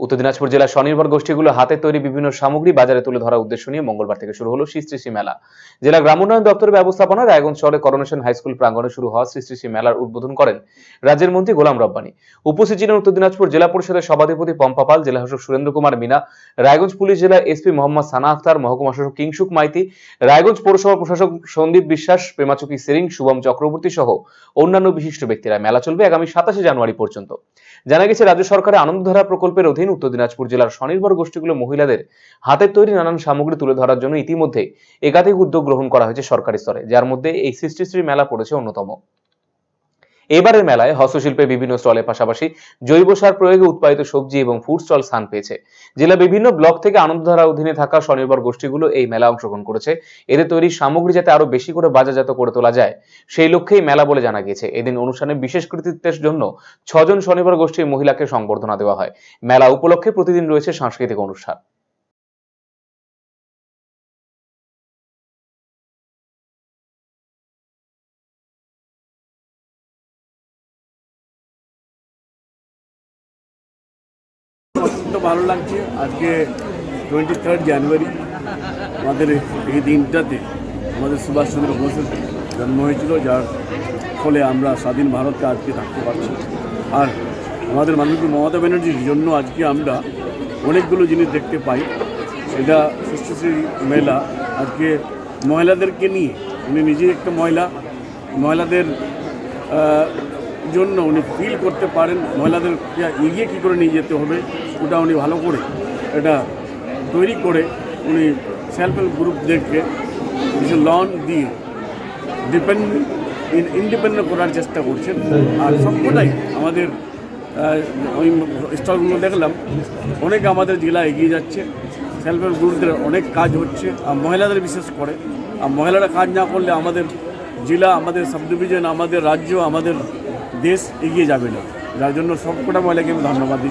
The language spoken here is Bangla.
উত্তর দিনাজপুর জেলার স্বনির্ভর গোষ্ঠীগুলো হাতে তৈরি বিভিন্ন সামগ্রী বাজারে তুলে ধরার উদ্দেশ্য নিয়ে মঙ্গলবার থেকে শুরু হলো সৃষ্টি মেলা। জেলা গ্রাম উন্নয়ন দপ্তরের ব্যবস্থাপনায় রায়গঞ্জ শহরে করোনেশন হাই স্কুল প্রাঙ্গণে শুরু হওয়া সৃষ্টি মেলার উদ্বোধন করেন রাজ্যের মন্ত্রী গোলাম রব্বানি। উপস্থিত ছিলেন উত্তর দিনাজপুর জেলা পরিষদের সভাধিপতি পম্পা পাল, জেলা শাসক সুরেন্দ্র কুমার মিনা, রায়গঞ্জ পুলিশ জেলা এসপি মোহাম্মদ সানা আখতার, মহকুমা শাসক কিংসুক মাইতি, রায়গঞ্জ পৌরসভা প্রশাসক সন্দীপ বিশ্বাস, প্রেমাচকি সিরিং, শুভম চক্রবর্তী সহ অন্যান্য বিশিষ্ট ব্যক্তিরা। মেলা চলবে আগামী সাতাশে জানুয়ারি পর্যন্ত। জানা গেছে, রাজ্য সরকারের আনন্দধারা প্রকল্পের অধীন উত্তর দিনাজপুর জেলার স্বনির্ভর গোষ্ঠীগুলো মহিলাদের হাতের তৈরি নানান সামগ্রী তুলে ধরার জন্য ইতিমধ্যে একাধিক উদ্যোগ গ্রহণ করা হয়েছে সরকারি স্তরে, যার মধ্যে এই সৃষ্টিশ্রী মেলা পড়েছে অন্যতম। এবারের মেলায় হস্তশিল্পের বিভিন্ন স্টলের পাশাপাশি জৈব সার প্রয়োগে উৎপাদিত সবজি এবং ফুড স্টল স্থান পেয়েছে। জেলা বিভিন্ন ব্লক থেকে আনন্দধারা অধীনে থাকা স্বনির্ভর গোষ্ঠীগুলো এই মেলা অংশগ্রহণ করেছে। এদের তৈরি সামগ্রী যাতে আরও বেশি করে বাজারজাত করে তোলা যায়, সেই লক্ষ্যেই মেলা বলে জানা গিয়েছে। এদিন অনুষ্ঠানে বিশেষ কৃতিত্বের জন্য ছজন স্বনির্ভর গোষ্ঠীর মহিলাকে সংবর্ধনা দেওয়া হয়। মেলা উপলক্ষে প্রতিদিন রয়েছে সাংস্কৃতিক অনুষ্ঠান। ভালো লাগছে। আজকে টোয়েন্টি থার্ড জানুয়ারি আমাদের এই দিনটাতে আমাদের সুভাষচন্দ্র বোসের জন্ম হয়েছিল, যার ফলে আমরা স্বাধীন ভারতকে আজকে থাকতে পারছি। আর আমাদের মাননীয় মমতা ব্যানার্জির জন্য আজকে আমরা অনেকগুলো জিনিস দেখতে পাই। সেটা সৃষ্টিশ্রী মেলা আজকে মহিলাদেরকে নিয়ে, উনি নিজেই একটা মহিলা, মহিলাদের জন্য উনি ফিল করতে পারেন মহিলাদেরকে এগিয়ে কী করে নিয়ে যেতে হবে, ওটা উনি ভালো করে এটা তৈরি করে উনি সেলফ হেল্প গ্রুপদেরকে কিছু লোন দিয়ে ডিপেন্ড ইন্ডিপেন্ডেন্ট করার চেষ্টা করছেন। আর সবকটাই আমাদের ওই স্টলগুলো দেখলাম, অনেক আমাদের জেলা এগিয়ে যাচ্ছে সেলফ হেল্প গ্রুপদের অনেক কাজ হচ্ছে, আর মহিলাদের বিশেষ করে, আর মহিলারা কাজ না করলে আমাদের জেলা, আমাদের সাব আমাদের রাজ্য, আমাদের দেশ এগিয়ে যাবে না। যার জন্য সবকটা মহিলাকে আমি ধন্যবাদ দিচ্ছি।